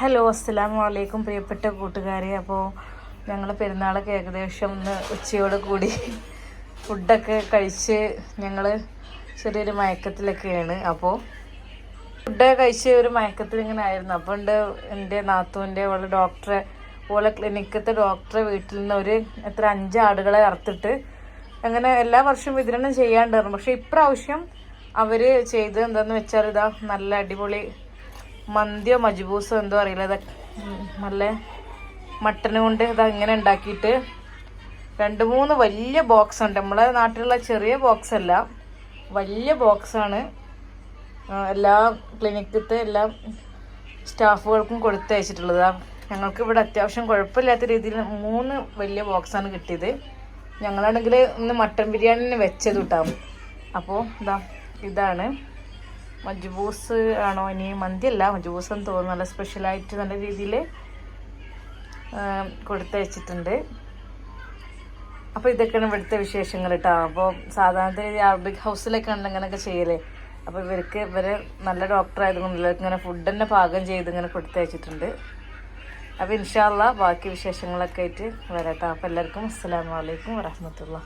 Hello അസ്സലാമു അലൈക്കും പ്രിയപ്പെട്ട കൂട്ടുകാരെ. അപ്പോൾ ഞങ്ങൾ പെരുന്നാളൊക്കെ ഏകദേശം ഒന്ന് ഉച്ചയോട് കൂടി ഫുഡൊക്കെ കഴിച്ച് ഞങ്ങൾ ചെറിയൊരു മയക്കത്തിലൊക്കെയാണ്. അപ്പോൾ ഫുഡ് കഴിച്ച് ഒരു മയക്കത്തിൽ ഇങ്ങനെ ആയിരുന്നു. അപ്പോൾ ഉണ്ട് എന്റെ നാത്തൂന്റെ ഓളെ ഡോക്ടറെ ഓളെ ക്ലിനിക്കത്തെ ഡോക്ടറെ വീട്ടിൽ നിന്ന് ഒരു എത്ര അഞ്ച് ആടുകളെ അറുത്തിട്ട് അങ്ങനെ എല്ലാ വർഷവും വിതരണം ചെയ്യാണ്ടായിരുന്നു. പക്ഷേ ഇപ്രാവശ്യം അവർ ചെയ്തത് എന്താണെന്ന് വെച്ചാൽ ഇതാ നല്ല അടിപൊളി മന്തിയോ മജ്ബൂസോ എന്തോ അറിയില്ല. ഇതൊക്കെ നല്ല മട്ടന് കൊണ്ട് ഇത് അങ്ങനെ ഉണ്ടാക്കിയിട്ട് രണ്ട് മൂന്ന് വലിയ ബോക്സ് ഉണ്ട്. നമ്മളെ നാട്ടിലുള്ള ചെറിയ ബോക്സ് അല്ല. വലിയ ബോക്സാണ് എല്ലാ ക്ലിനിക്കത്തെ എല്ലാ സ്റ്റാഫുകൾക്കും കൊടുത്തയച്ചിട്ടുള്ളത് ഞങ്ങൾക്ക് ഇവിടെ അത്യാവശ്യം കുഴപ്പമില്ലാത്ത രീതിയിൽ മൂന്ന് വലിയ ബോക്സാണ് കിട്ടിയത്. ഞങ്ങളാണെങ്കിൽ ഇന്ന് മട്ടൻ ബിരിയാണി വെച്ചത് കിട്ടാം അപ്പോൾ ഇതാ ഇതാണ്. മജ്ബൂസ് ആണോ ഇനി? മന്തിയല്ല മജ്ബൂസ് എന്ന് തോന്നുന്നു. നല്ല സ്പെഷ്യലായിട്ട് നല്ല രീതിയിൽ കൊടുത്തയച്ചിട്ടുണ്ട്. അപ്പോൾ ഇതൊക്കെയാണ് ഇവിടുത്തെ വിശേഷങ്ങൾ കേട്ടോ അപ്പോൾ സാധാരണ ഈ അറബിക് ഹൗസിലൊക്കെ ആണല്ലോ ഇങ്ങനെയൊക്കെ ചെയ്യലേ. അപ്പോൾ ഇവർക്ക് ഇവർ നല്ല ഡോക്ടർ ആയതുകൊണ്ട് ഇവർക്ക് ഇങ്ങനെ ഫുഡ് തന്നെ പാകം ചെയ്ത് ഇങ്ങനെ കൊടുത്തയച്ചിട്ടുണ്ട്. അപ്പോൾ ഇൻഷാല്ല ബാക്കി വിശേഷങ്ങളൊക്കെ ആയിട്ട് വരാട്ടോ അപ്പോൾ എല്ലാവർക്കും അസ്സാം വലൈക്കും വറഹമത്തുള്ള.